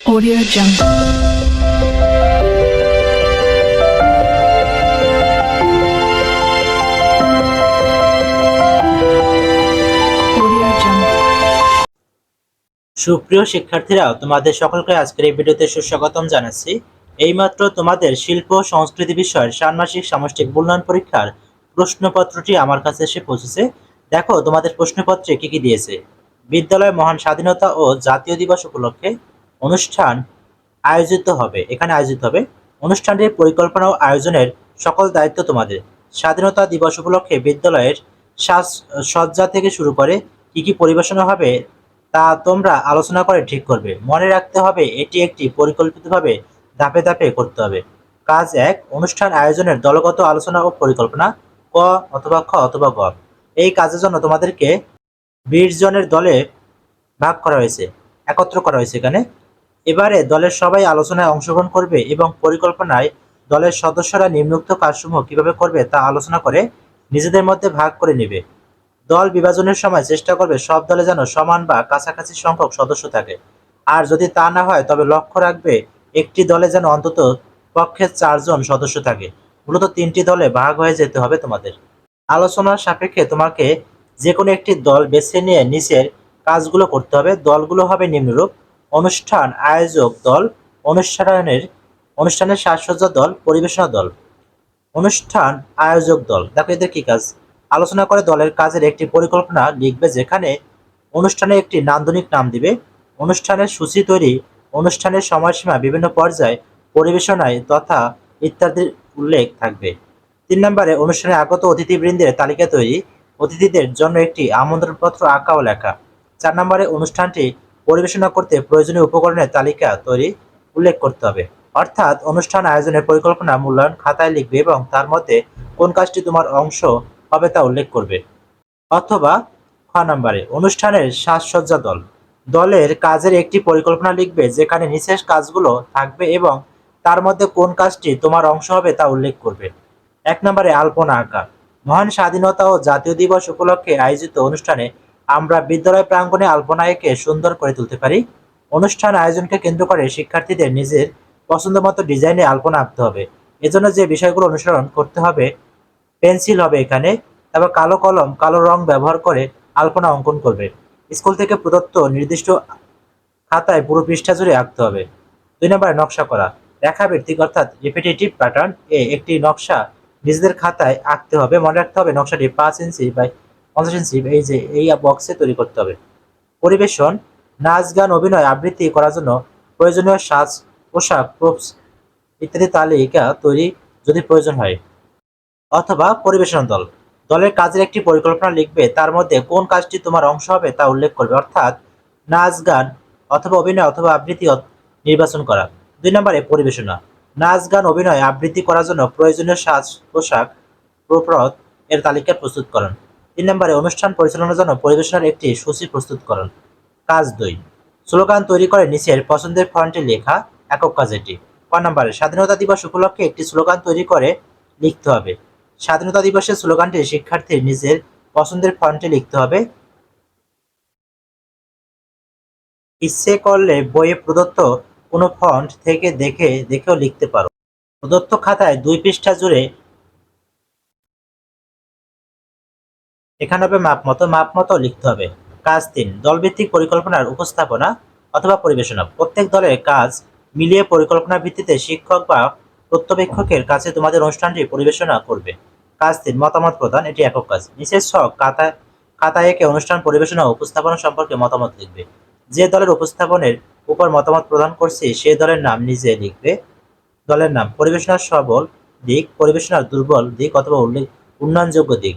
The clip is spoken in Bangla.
Audio Jungle. সুপ্রিয় শিক্ষার্থীরা, তোমাদের সকলকে আজকের এই ভিডিওতে সুস্বাগতম জানাচ্ছি। এইমাত্র তোমাদের শিল্প সংস্কৃতি বিষয়ের ষান্মাসিক সামষ্টিক মূল্যায়ন পরীক্ষার প্রশ্নপত্রটি আমার কাছে এসে পৌঁছেছে। দেখো, তোমাদের প্রশ্নপত্রে কি কি দিয়েছে? বিদ্যালয় মহান স্বাধীনতা ও জাতীয় দিবস উপলক্ষে অনুষ্ঠান আয়োজিত হবে। এখানে আয়োজিত হবে। অনুষ্ঠানটির পরিকল্পনা ও আয়োজনের সকল দায়িত্ব তোমাদের। স্বাধীনতা দিবস উপলক্ষে বিদ্যালয়ের সাজ, সজ্জা থেকে শুরু করে কি কি পরিবেশনা হবে তা তোমরা আলোচনা করে ঠিক করবে। মনে রাখতে হবে, এটি একটি পরিকল্পিতভাবে ধাপে ধাপে করতে হবে। কাজ এক, অনুষ্ঠান আয়োজনের দলগত আলোচনা ও পরিকল্পনা ক অথবা খ অথবা গ। এই কাজের জন্য তোমাদেরকে বিশ জনের দলে ভাগ করা হয়েছে, একত্র করা হয়েছে এখানে। এবারে দলের সবাই আলোচনায় অংশগ্রহণ করবে এবং পরিকল্পনায় দলের সদস্যরা নিম্নোক্ত কাজসমূহ কীভাবে করবে তা আলোচনা করে নিজেদের মধ্যে ভাগ করে নেবে। দল বিভাজনের সময় চেষ্টা করবে সব দলে যেন সমান বা কাছাকাছি সংখ্যক সদস্য থাকে। আর যদি তা না হয়, তবে লক্ষ্য রাখবে একটি দলে যেন অন্তত পক্ষে চারজন সদস্য থাকে। মূলত তিনটি দলে ভাগ হয়ে যেতে হবে তোমাদের। আলোচনার সাপেক্ষে তোমাকে যে কোনো একটি দল বেছে নিয়ে নিচের কাজগুলো করতে হবে। দলগুলো হবে নিম্নরূপ। অনুষ্ঠান আয়োজক দল, অনুষ্ঠানের অনুষ্ঠানের সাজসজ্জা দল, পরিবেশনা দল। অনুষ্ঠান আয়োজক দল। দেখো এদের কি কাজ? আলোচনা করে দলের কাজের একটি পরিকল্পনা লিখবে যেখানে অনুষ্ঠানে একটি নান্দনিক নাম দিবে। অনুষ্ঠানের সূচি তৈরি, অনুষ্ঠানের সময়সীমা বিভিন্ন পর্যায়ে পরিবেশনায় তথা ইত্যাদির উল্লেখ থাকবে। তিন নম্বরে, অনুষ্ঠানে আগত অতিথিবৃন্দের তালিকা তৈরি। অতিথিদের জন্য একটি আমন্ত্রণপত্র আঁকা ও লেখা। চার নম্বরে, অনুষ্ঠানটি পরিবেশনা করতে প্রয়োজনীয় উপকরণের তালিকা তৈরি উল্লেখ করতে হবে। অর্থাৎ অনুষ্ঠান আয়োজনের পরিকল্পনা মূল্যায়ন খাতায় লিখবে এবং তার মধ্যে কোন কাজটি তোমার অংশ হবে তা উল্লেখ করবে। অথবা খ নম্বরে, অনুষ্ঠানের সাজসজ্জা দল। দলের কাজের একটি পরিকল্পনা লিখবে যেখানে নিশেষ কাজগুলো থাকবে এবং তার মধ্যে কোন কাজটি তোমার অংশ হবে তা উল্লেখ করবে। এক নম্বরে, আলপনা আঁকা। মহান স্বাধীনতা ও জাতীয় দিবস উপলক্ষে আয়োজিত অনুষ্ঠানে আমরা বিদ্যালয় প্রাঙ্গণে আলপনা এঁকে সুন্দর করে তুলতে পারি। অনুষ্ঠান আয়োজনকে কেন্দ্র করে শিক্ষার্থীদের নিজের পছন্দ মতো ডিজাইনে আলপনা আঁকতে হবে। এজন্য যে বিষয়গুলো অনুসরণ করতে হবে, পেন্সিল হবে এখানে, তারপর কালো কলম, কালো রং ব্যবহার করে আলপনা অঙ্কন করবে। স্কুল থেকে প্রদত্ত নির্দিষ্ট খাতায় পুরো পৃষ্ঠা জুড়ে আঁকতে হবে। দুই নম্বরে নকশা করা। রেখা ভিত্তিক অর্থাৎ রিপিটেটিভ প্যাটার্ন এ একটি নকশা নিজেদের খাতায় আঁকতে হবে। মনে রাখতে হবে নকশাটি পাঁচ ইঞ্চি বাই পঞ্চাশ এই যে, এই বক্সে তৈরি করতে হবে। পরিবেশন, নাচ, গান, অভিনয়, আবৃত্তি করার জন্য প্রয়োজনীয় সাজ, পোশাক প্রপস ইত্যাদি তালিকা তৈরি যদি প্রয়োজন হয়। অথবা পরিবেশন দল। দলের কাজের একটি পরিকল্পনা লিখবে, তার মধ্যে কোন কাজটি তোমার অংশ হবে তা উল্লেখ করবে, অর্থাৎ নাচ, গান অথবা অভিনয় অথবা আবৃত্তি নির্বাচন করা। দুই নম্বরে পরিবেশনা। নাচ, গান, অভিনয়, আবৃত্তি করার জন্য প্রয়োজনীয় সাজ, পোশাক প্রপ্রদ এর তালিকা প্রস্তুতকরণ তিন নম্বরে অনুষ্ঠান পরিচালনার জন্য পরিবেশনার একটি সূচি প্রস্তুতকরণ কাজ দুই। স্লোগান তৈরি করে নিচের পছন্দের ফন্টে লেখা, একক কাজ এটি। ক নম্বরে, স্বাধীনতা দিবস উপলক্ষে একটি স্লোগান তৈরি করে লিখতে হবে। স্বাধীনতা দিবসের স্লোগানটি শিক্ষার্থীর নিজের পছন্দের ফন্টে লিখতে হবে। ইচ্ছে করলে বইয়ে প্রদত্ত কোনো ফন্ট থেকে দেখে, দেখেও লিখতে পারো। প্রদত্ত খাতায় দুই পৃষ্ঠা জুড়ে এখানে হবে মাপ মতো মাপ মতো লিখতে হবে। কাজ তিন, দলভিত্তিক পরিকল্পনার উপস্থাপনা অথবা পরিবেশনা। প্রত্যেক দলের কাজ মিলিয়ে পরিকল্পনার ভিত্তিতে শিক্ষক বা প্রত্যবেক্ষকের কাছে তোমাদের অনুষ্ঠানটি পরিবেশনা করবে। কাজ তিন, মতামত প্রদান, এটি একক কাজ। নিচের ছক খাতায় খাতায় একে অনুষ্ঠান পরিবেশনা ও উপস্থাপনা সম্পর্কে মতামত লিখবে। যে দলের উপস্থাপনের উপর মতামত প্রদান করছে, সে দলের নাম নিজে লিখবে। দলের নাম পরিবেশনার সবল দিক, পরিবেশনার দুর্বল দিক অথবা উল্লেখ, উন্নয়নযোগ্য দিক।